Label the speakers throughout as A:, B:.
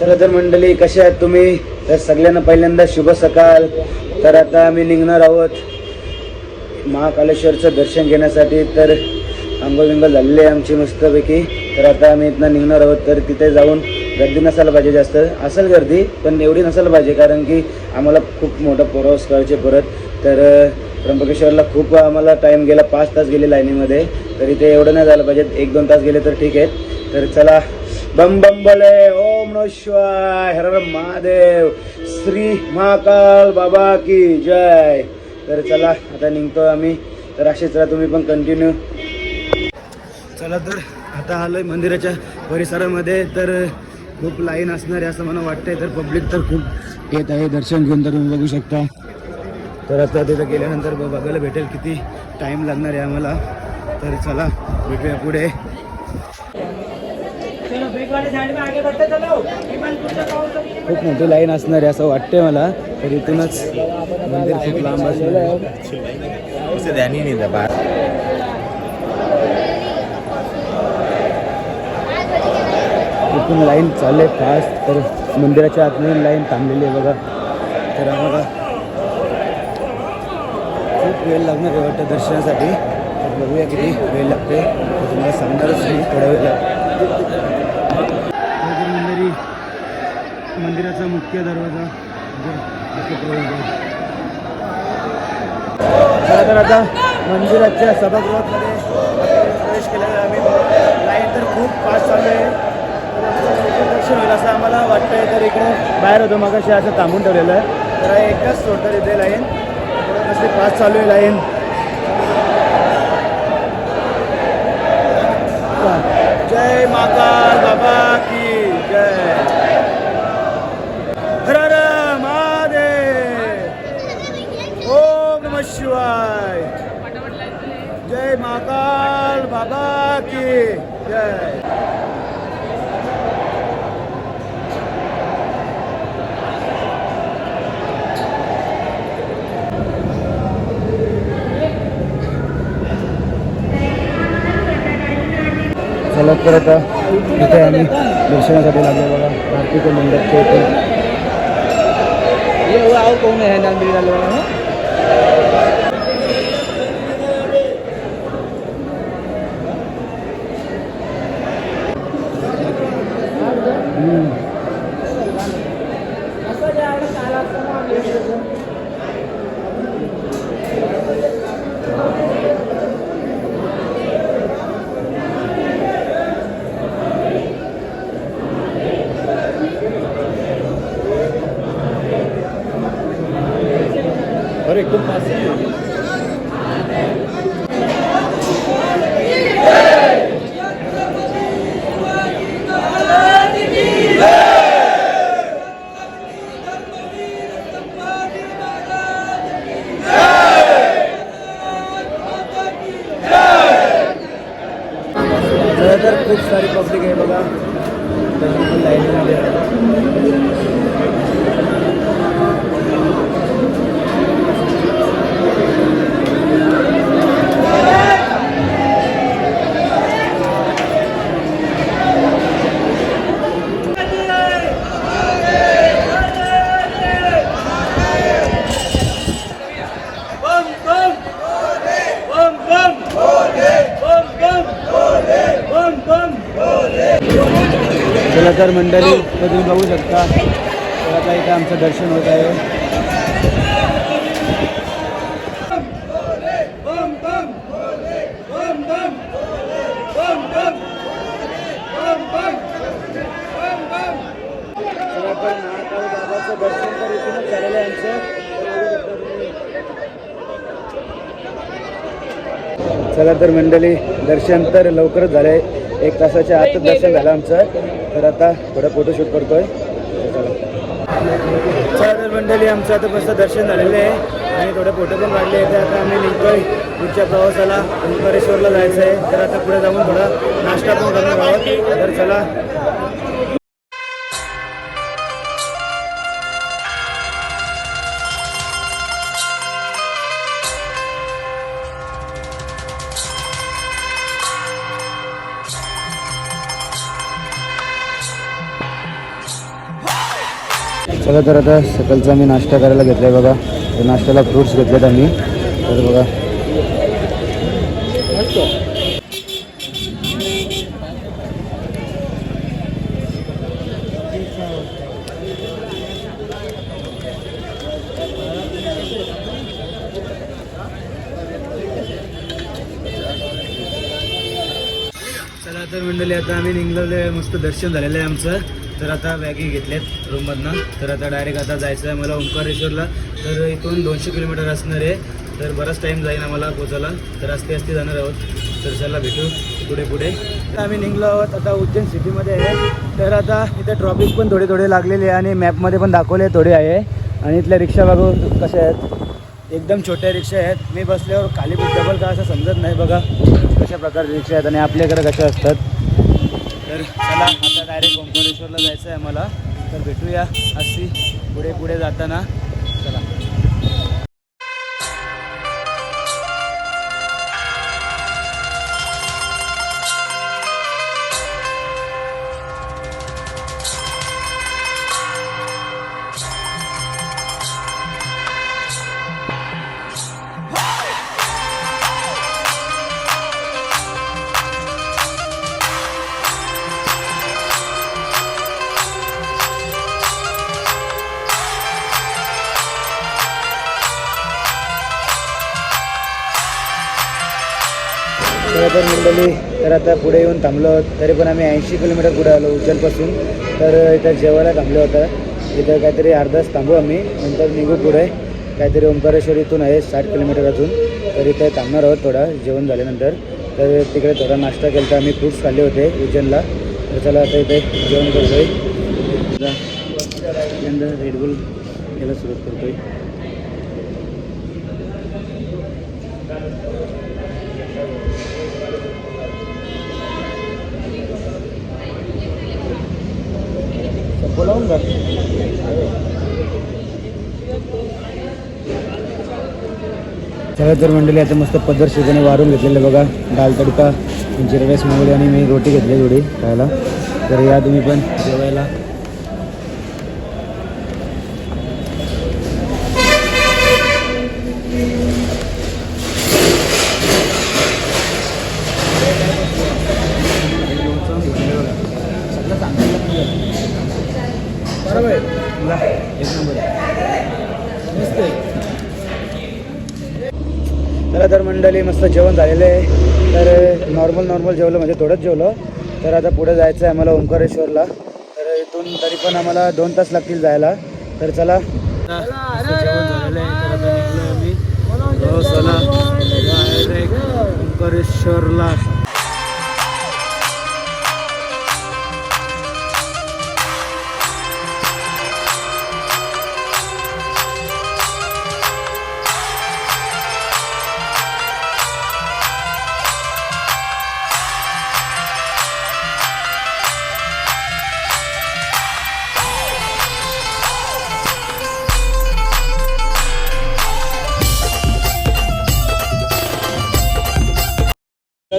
A: चला तर मंडळी कशा आहात तुम्ही? तर सगळ्यांना पहिल्यांदा शुभ सकाळ. तर आता आम्ही निघणार आहोत महाकालेश्वरचं दर्शन घेण्यासाठी. तर आंघोळ विंगोळ झालेली आहे आमची मस्तपैकी. तर आता आम्ही इथनं निघणार आहोत. तर तिथे जाऊन गर्दी नसायला पाहिजे जास्त. असेल गर्दी पण एवढी नसायला पाहिजे कारण की आम्हाला खूप मोठा प्रवास करायचे परत. तर त्र्यंबकेश्वरला खूप आम्हाला टाईम गेला. पाच तास गेले लाईनीमध्ये. तर इथे एवढं नाही झालं पाहिजे. एक दोन तास गेले तर ठीक आहे. तर चला बम बम बले ओम नमः हर महादेव श्री महाकाल बाबा की जय। तर चला आता निघतो आम्ही. तर असेच राहा तुम्ही पण कंटिन्यू चला तर आता आलोय मंदिराच्या परिसरामध्ये. तर खूप लाईन असणार आहे असं मला वाटतंय तर पब्लिक तर खूप येत आहे. दर्शन घेऊन तर तुम्ही बघू शकता. तर आता तिथं गेल्यानंतर बघायला भेटेल किती टाईम लागणार आहे आम्हाला. तर चला भेटूया पुढे. खूप मोठी लाईन असणार आहे असं वाटतंय मला तर इथूनच मंदिर खूप लांब असणार आहे.
B: ध्यान ही नहीं
A: इथून लाईन चालले फास्ट तर मंदिराच्या आतमध्ये लाईन थांबलेली आहे बघा. तर आम्हाला खूप वेळ लागणार आहे वाटतं दर्शनासाठी. तर बघूया किती वेळ लागते. तर तुम्हाला सांगणारच मी थोड्या वेळात मंदिरी मंदिराचा मुख्य दरवाजा. तर आता मंदिराच्या सभागृहामध्ये प्रवेश केलेला आम्ही लाईन तर खूप फास्ट चालू आहे. दर्शन होईल असं आम्हाला वाटतंय. तर इकडे बाहेर होतो मग असं थांबून ठेवलेलं आहे. तर एकच सोडतात इथे लाईन. कसली फास्ट चालू आहे लाईन. जय माता जय हर हर महादेव ओम नमः शिवाय जय महाकाल बाबा की जय चला तर आता इथे आम्ही दर्शनासाठी लागलो बघा कार्तिक मंडपच्या इथे. poquito más मंडळी तर तुम्ही बघू शकता. तर आता इथे आमचं दर्शन होत आहे. चला तर महाकाल बाबाचं दर्शन तर इथूनच झालेलं आहे आमचं चला तर मंडळी दर्शन तर लवकरच झालंय. एक तासाच्या आतच दर्शन झालं आमचं. तर आता थोडं फोटोशूट करतोय. तर मंडळी आमचं आता मस्त दर्शन झालेलं आहे. आणि थोडे फोटो पण काढले तर आता आम्ही निघतोय पुढच्या प्रवासाला. ओंकारेश्वरला जायचं आहे तर आता पुढे जाऊन थोडा नाश्ता पण करणार आहोत. तर चला. चला तर आता सकाळचा आम्ही नाश्ता करायला घेतला आहे बघा. तर नाश्त्याला फ्रूट्स घेतलेत आम्ही. तर बघा. चला तर मंडळी आता आम्ही निघलेलो आहे मस्त दर्शन झालेलं आहे आमचं. तर आता बॅगी घेतल्यात रूममधनं. तर आता डायरेक्ट आता जायचं आहे मला ओंकारेश्वरला. तर इथून दोनशे किलोमीटर असणार आहे. तर बराच टाईम जाईल आम्हाला पोचायला. तर असते असते जाणार आहोत. तर चला भेटू पुढे पुढे. तर आम्ही निघलो आहोत आता उज्जैन सिटीमध्ये आहे. तर आता इथे ट्रॉफिक पण थोडे थोडे लागलेले आहे आणि मॅपमध्ये पण दाखवले थोडे आहे. आणि इथल्या रिक्षा बघू कशा आहेत? एकदम छोट्या रिक्षा आहेत. मी बसल्यावर खाली डबल का असं समजत नाही बघा. कशा प्रकारच्या रिक्षा आहेत आणि आपल्याकडे कशा असतात. तर चला आता डायरेक्ट ओंकारेश्वरला जायचं आहे मला तर भेटूया. अशी पुढे पुढे जाताना. तर तर मंडळी तर आता पुढे येऊन थांबलो तरी पण आम्ही ऐंशी किलोमीटर पुढे आलो उज्जैनपासून. तर इथं जेवायला थांबलो होतं इथं काहीतरी अर्धा थांबू आम्ही. नंतर निघू पुढे. काहीतरी ओंकारेश्वर इथून आहे साठ किलोमीटर अजून. तर इथे थांबणार आहोत थोडा जेवण झाल्यानंतर. तर तिकडे थोडा नाश्ता केला तर आम्ही फ्रूट्स खाल्ले होते उज्जैनला. तर चला आता इथे जेवण करतोय रेडबुल यायला सुरुवात करतोय. बोलावून का तर मंडळी आता मस्त पदर शिजणे वारून घेतलेले बघा. दाल तडका जिरवेस मोगळी आणि मी रोटी घेतली थोडी खायला. तर या तुम्ही पण जेवायला. चला तर मंडळी मस्त जेवण झालेलं आहे. तर नॉर्मल नॉर्मल जेवलं म्हणजे थोडंच जेवलं. तर आता पुढे जायचं आहे आम्हाला ओंकारेश्वरला. तर इथून तरी पण आम्हाला दोन तास लागतील जायला. तर चला. आता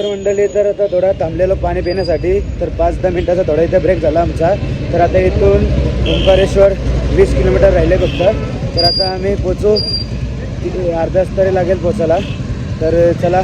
A: तर मंडळी तर आता थोडा थांबलेलो पाणी पिण्यासाठी. तर पाच दहा मिनिटाचा थोडा इथे ब्रेक झाला आमचा. तर आता इथून ओंकारेश्वर वीस किलोमीटर राहिले फक्त. तर आता आम्ही पोचू. तिथे अर्धा तरी लागेल पोचायला. तर चला.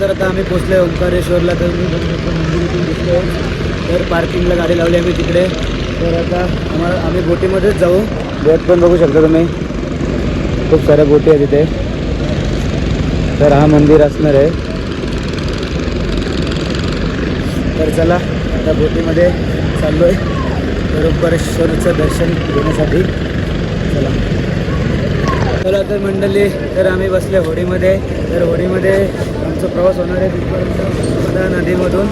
A: तर आता आम्ही पोचलो ओंकारेश्वरला तर मी मंदिर दिसलो तर पार्किंगला गाडी लावली आम्ही तिकडे. तर आता आम्हाला आम्ही बोटीमध्येच जाऊ. बोट पण बघू शकता तुम्ही. खूप साऱ्या बोटी आहेत तिथे तर हा मंदिर असणार आहे. तर चला आता बोटीमध्ये चाललो आहे तर ओंकारेश्वरचं दर्शन घेण्यासाठी. चला. तर मंडळी तर आम्ही बसले होडीमध्ये. तर होडीमध्ये आमचा प्रवास होणार आहे तिथपर्यंत नर्मदा नदीमधून.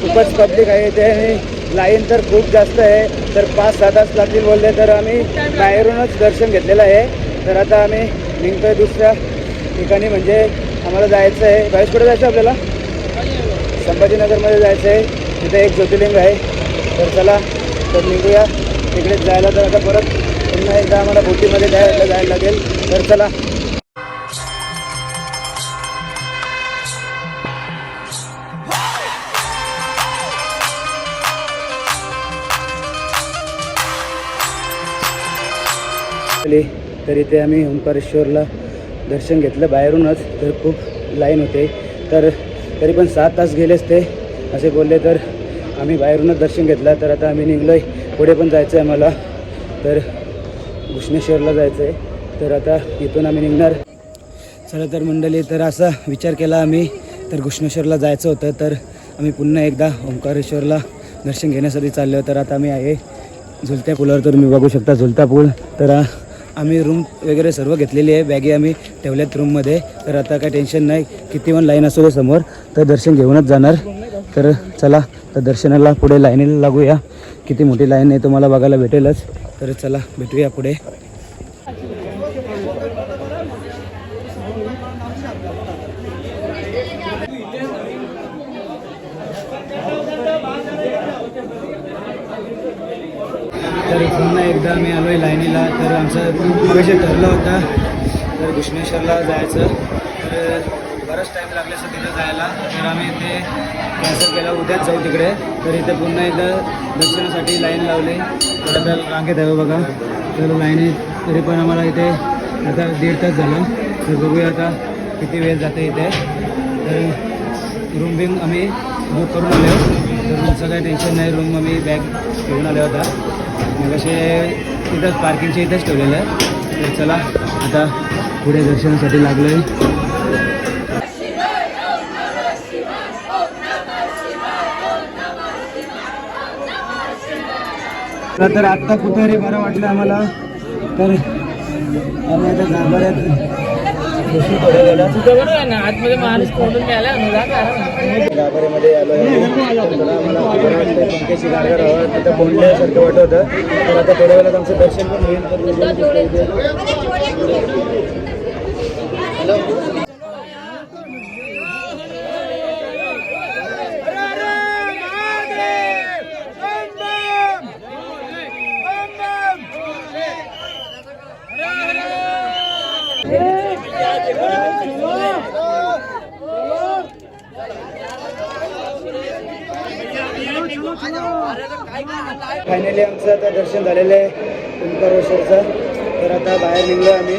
A: खूपच पब्लिक आहे इथे आणि लाईन तर खूप जास्त आहे. तर पाच सहा तास लागतील बोलले तर आम्ही बाहेरूनच दर्शन घेतलेलं आहे. तर आता आम्ही निघतोय दुसऱ्या ठिकाणी म्हणजे आम्हाला जायचं आहे. बाहेर कुठे जायचं आपल्याला? संभाजीनगरमध्ये जायचं आहे. तिथे एक ज्योतिर्लिंग आहे. तर चला तर निघूया. तिकडे जायला तर आता परत पुन्हा एकदा आम्हाला बोटीमध्ये जायला जायला लागेल. तर चला. आली तर इथे आम्ही ओंकारेश्वरला दर्शन घेतलं. बाहेरूनच तर खूप लाईन होते. तर तरी पण सात तास गेले असते असे बोलले तर आम्ही बाहेरूनच दर्शन घेतलं. तर आता आम्ही निघलो आहे पुढे पण जायचं आहे आम्हाला. तर घुष्णेश्वरला जायचं आहे तर आता इथून आम्ही निघणार. चला तर मंडळी तर असा विचार केला आम्ही. तर घुष्णेश्वरला जायचं होतं. तर आम्ही पुन्हा एकदा ओंकारेश्वरला दर्शन घेण्यासाठी चाललो तर आता आम्ही आहे झुलत्या पुलावर. तर तुम्ही बघू शकता झुलता पूल. तर आम्ही रूम वगैरे सर्व घेतलेली आहे. बॅगी आम्ही ठेवल्यात रूममध्ये तर आता काय टेन्शन नाही. किती पण लाईन असू दे समोर तर दर्शन घेऊनच जाणार. तर चला तर दर्शनाला पुढे लाईनीला लागूया. किती मोठी लाईन आहे तुम्हाला बघायला भेटेलच. तर चला भेटूया पुढे तर पुन्हा एकदा आम्ही आलो आहे लाईनीला तर आमचं मगाशी ठरलं होता तर घुष्णेश्वरला जायचं तर बराच टाईम लागला असं तिथं जायला. तर आम्ही इथे कॅन्सल केला. उद्याच जाऊ तिकडे. तर इथे पुन्हा एकदा दर्शनासाठी लाईन लावली. तर आता रांगेत आहे हो बघा. तर लाईन तरी पण आम्हाला इथे आता दीड तास झाला. तर बघूया आता किती वेळ जाते इथे. तर रूम बिम आम्ही बुक करून आलो. तर रूमचं काही टेन्शन नाही. रूम आम्ही बॅग घेऊन आलो होता मग असे इथंच पार्किंगच्या इथंच ठेवलेलं आहे. तर चला आता पुढे दर्शनासाठी लागलो तर आत्ता कुठं रे बरं वाटलं आम्हाला. तर आम्ही आता गाभाऱ्यात
B: आतमध्ये माणूस तोडून घ्यायला
A: गाभाऱ्यामध्ये आलो आहे आम्हाला बरं वाटतंय पंख्याची गारगार हवा तिथं बोलण्यासारखं वाटत होतं. तर आता थोड्या वेळात आमचं दर्शन पण होईल. फायनली आमचं आता दर्शन झालेलं आहे. ओंकारेश्वरचं तर आता बाहेर निघलो आम्ही.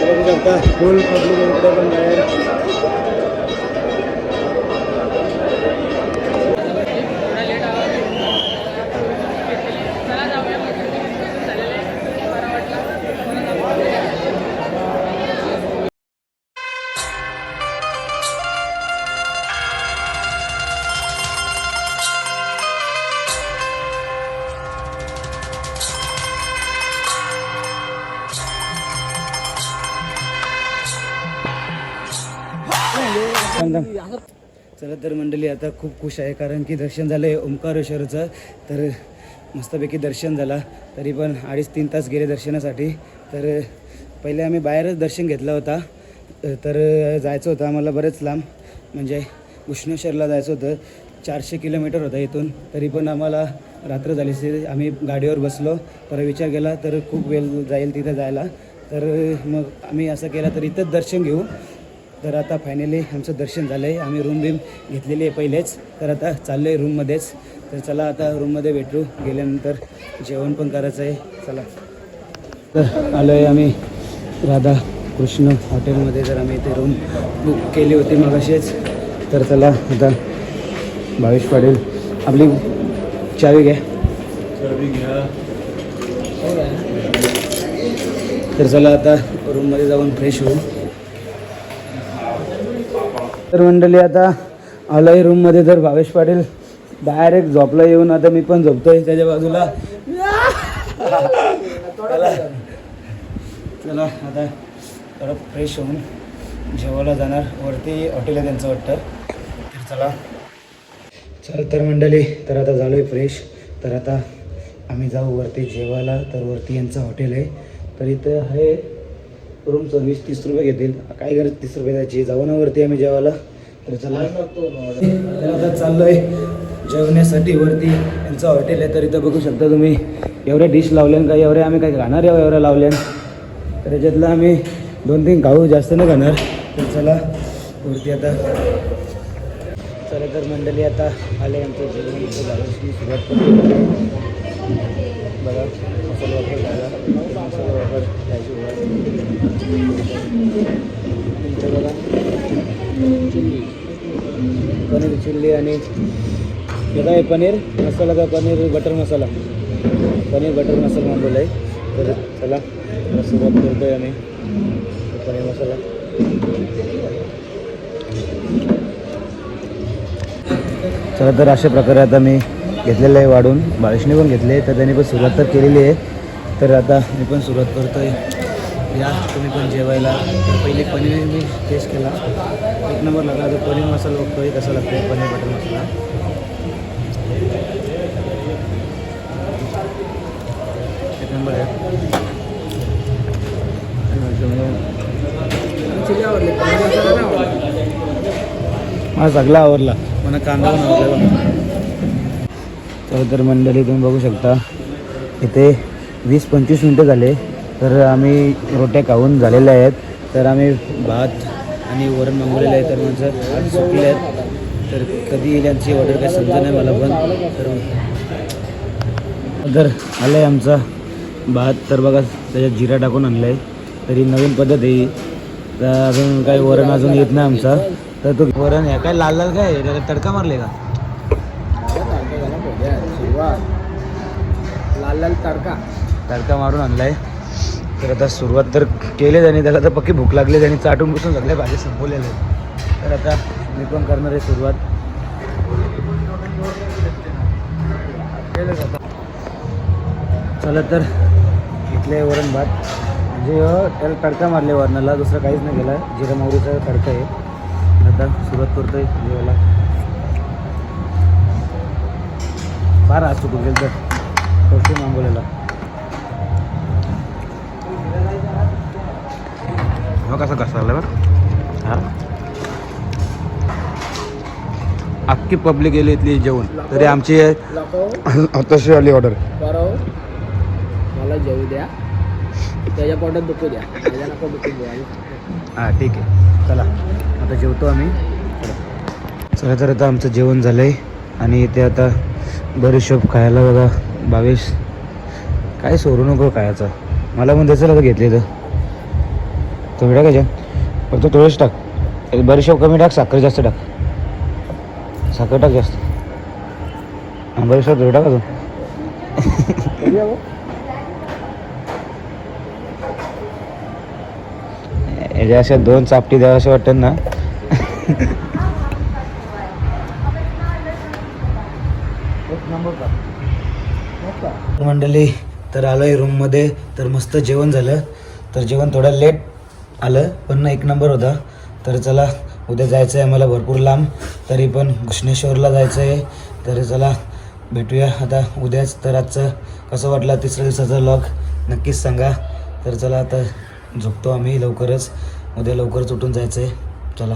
A: बघू शकता. फुल पब्लिक इकडे पण बाहेर. थांब, थांब. चला तर मंडळी आता खूप खुश आहे कारण की दर्शन झालं आहे ओंकारेश्वरचं. तर मस्तपैकी दर्शन झाला. तरी पण अडीच तीन तास गेले दर्शनासाठी. तर पहिले आम्ही बाहेरच दर्शन घेतला होता. तर जायचं होतं आम्हाला बरेच लांब. म्हणजे उष्णेश्वरला जायचं होतं. चारशे किलोमीटर होता इथून. तरी पण आम्हाला रात्र झाली आम्ही गाडीवर बसलो. परत विचार केला तर खूप वेळ जाईल तिथं जायला. तर मग आम्ही असं केलं तर इथंच दर्शन घेऊ. तर आता फायनली आमचं दर्शन झालं आहे आम्ही रूम बिम घेतलेली आहे पहिलेच. तर आता चाललो आहे रूममध्येच तर चला आता रूममध्ये भेटू. गेल्यानंतर जेवण पण करायचं आहे. चला. तर आलो आहे आम्ही राधा कृष्ण हॉटेलमध्ये तर आम्ही इथे रूम बुक केली होती मग असेच तर चला आता भावेश पाटील आपली चावी घ्या.
B: हो काय?
A: तर चला आता रूममध्ये जाऊन फ्रेश होऊ. तर मंडळी आता आलोय रूममध्ये तर भावेश पाटील डायरेक्ट झोपला येऊन. आता मी पण झोपतोय त्याच्या बाजूला. चला. चला आता थोडं फ्रेश होऊन जेवायला जाणार. वरती हॉटेल आहे त्यांचं वाटतं. तर चला. चल तर मंडळी तर आता झालो आहे फ्रेश तर आता आम्ही जाऊ वरती जेवायला. तर वरती यांचं हॉटेल आहे. तर इथं आहे रूम सर्विस तीस रुपये घेतील. काय गरज तीस रुपये द्यायची. जाऊ ना वरती आम्ही जेवायला. तर चला. आता चाललोय जेवण्यासाठी वरती. यांचं हॉटेल आहे तर इथं बघू शकता तुम्ही. एवढ्या डिश लावल्यान का एवढ्या आम्ही काय खाणार आहे एवढ्या लावल्यान तर याच्यातलं आम्ही दोन तीन खाऊ जास्त नाही खाणार. तर चला वरती आता. चला तर मंडळी आता आले आमचं जेवण. सुरुवात बघा पनीर चिल्ली आणि हे काय पनीर? मसाला का पनीर? बटर मसाला. पनीर बटर मसाला मागवला आहे. तर चला सुरुवात करतो आहे आम्ही. पनीर मसाला. चला तर अशा प्रकारे आता मी घेतलेलं आहे वाढून. बाळीशने पण घेतले तर त्यांनी पण सुरुवात तर केलेली आहे. तर आता मी पण सुरुवात करतो आहे या तुम्ही पण जेवायला. तर पहिले पनीर मी टेस्ट केला. एक नंबर लागला. तर पनीर मसाला बघतोय कसा लागतो पनीर बटर मसाला. एक नंबर आहे.
B: चिल्ली आवडली. पनीर मसाला नाही आवडला.
A: मला सगळा आवडला. मला कांदा पण आवडला तर मंडळी तुम्ही बघू शकता. इथे वीस पंचवीस मिनटं झाले. तर आम्ही रोट्या खाऊन झालेल्या आहेत. तर आम्ही भात आणि वरण मागवलेलं आहे तर माझं आज सुकले आहेत. तर कधी येईल यांची ऑर्डर काही समजा नाही मला पण. तर तर आलं आहे आमचा भात. तर बघा त्याच्यात जिरा टाकून आणलं आहे तरी नवीन पद्धत आहे. तर अजून काही वरण अजून येत नाही आमचा. तर तो वरण आहे काय लाल लाल काय आहे? त्याला तडका मारले का?
B: लाल लाल तडका.
A: तडका मारून आणलाय. तर आता सुरुवात तर केली आणि त्याला तर पक्की भूक लागली आणि चाटून बसून सगळे भाजी संपवलेल्या आहेत. तर आता मी पण करणार आहे सुरुवात. चला तर इथले वरण भात. म्हणजे त्याला तडका मारले वरणाला दुसरं काहीच नाही केलं. जिरा मोहरीचा तडका आहे. आता सुरुवात करतोय जेवायला. फार आज चुकून गेलं तर परफ्यूम मागवलेला हो कसं कसं आलं बरं? हां? अख्खी पब्लिक गेली इथली जेवण. तरी आमची तशी आली ऑर्डर
B: बरं मला जेवू द्या. त्याच्या पोटात दुखू द्या.
A: हां ठीक आहे. चला आता जेवतो आम्ही. चला तर आता आमचं जेवण झालं आहे आणि इथे आता बरेचशोप खायला बघा. बावीस काय सोडू नको खायचं. मला पण त्याचं आता घेतले तर. तुम्ही टाकायचे फक्त थोडंच टाक. बरेचशोप कमी टाक साखर जास्त टाक. साखर टाक जास्त. हां बरेचशोप थोडं टाका तू? याच्या अशा दोन चापटी द्यावं असं वाटतं ना. मंडळी तर आलो आहे रूममध्ये तर मस्त जेवण झालं. तर जेवण थोडं लेट आलं. पण एक नंबर होता. तर चला उद्या जायचं आहे आम्हाला भरपूर लांब. तरी पण घृष्णेश्वरला जायचं आहे तर चला भेटूया. आता उद्याच तर आजचं कसं वाटलं तिसऱ्या दिवसाचा लॉग नक्कीच सांगा. तर चला आता झोपतो आम्ही लवकरच. उद्या लवकरच उठून जायचं आहे चला.